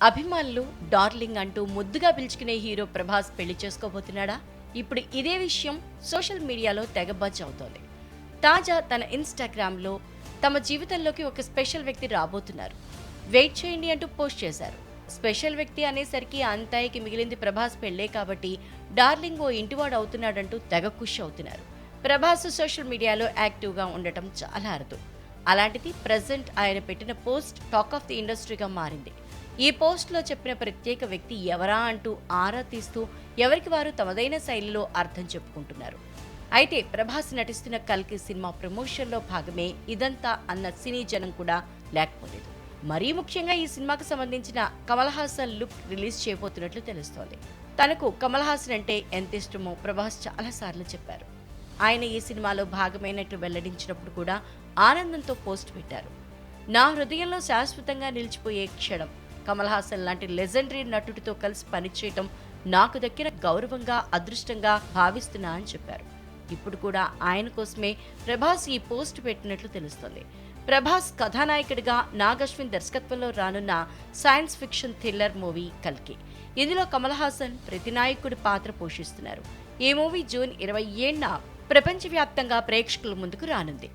అభిమానులు డార్లింగ్ అంటూ ముద్దుగా పిలుచుకునే హీరో ప్రభాస్ పెళ్ళి చేసుకోబోతున్నాడా? ఇప్పుడు ఇదే విషయం సోషల్ మీడియాలో తెగ బజ్ అవుతోంది. తాజా తన ఇన్స్టాగ్రామ్లో తమ జీవితంలోకి ఒక స్పెషల్ వ్యక్తి రాబోతున్నారు. వెయిట్ చేయండి అంటూ పోస్ట్ చేశారు. స్పెషల్ వ్యక్తి అనేసరికి అంతాయికి మిగిలింది ప్రభాస్ పెళ్ళే కాబట్టి డార్లింగ్ ఓ ఇంటివాడు అవుతున్నాడంటూ తెగ ఖుషి అవుతున్నారు. ప్రభాస్ సోషల్ మీడియాలో యాక్టివ్గా ఉండటం చాలా అరుదు. అలాంటిది ప్రజెంట్ ఆయన పెట్టిన పోస్ట్ టాక్ ఆఫ్ ది ఇండస్ట్రీగా మారింది. ఈ పోస్ట్లో చెప్పిన ప్రత్యేక వ్యక్తి ఎవరా అంటూ ఆరా తీస్తూ ఎవరికి వారు తమదైన శైలిలో అర్థం చెప్పుకుంటున్నారు. అయితే ప్రభాస్ నటిస్తున్న కల్కి సినిమా ప్రమోషన్లో భాగమే ఇదంతా అన్న సినీ జనం కూడా లేకపోలేదు. మరీ ముఖ్యంగా ఈ సినిమాకు సంబంధించిన కమల్ హాసన్ లుక్ రిలీజ్ చేయబోతున్నట్లు తెలుస్తోంది. తనకు కమల్ హాసన్ అంటే ఎంత ఇష్టమో ప్రభాస్ చాలాసార్లు చెప్పారు. ఆయన ఈ సినిమాలో భాగమైనట్టు వెల్లడించినప్పుడు కూడా ఆనందంతో పోస్ట్ పెట్టారు. నా హృదయంలో శాశ్వతంగా నిలిచిపోయే క్షణం కమల్ హాసన్ లాంటి లెజెండరీ నటుడితో కలిసి పనిచేయటం నాకు దక్కిన గౌరవంగా అదృష్టంగా భావిస్తున్నా అని చెప్పారు. ఇప్పుడు కూడా ఆయన కోసమే ప్రభాస్ ఈ పోస్ట్ పెట్టినట్లు తెలుస్తోంది. ప్రభాస్ కథానాయకుడిగా నాగశ్విన్ దర్శకత్వంలో రానున్న సైన్స్ ఫిక్షన్ థ్రిల్లర్ మూవీ కల్కి. ఇందులో కమల్ హాసన్ ప్రతినాయకుడి పాత్ర పోషిస్తున్నారు. ఈ మూవీ జూన్ ఇరవై ఏడున ప్రపంచవ్యాప్తంగా ప్రేక్షకుల ముందుకు రానుంది.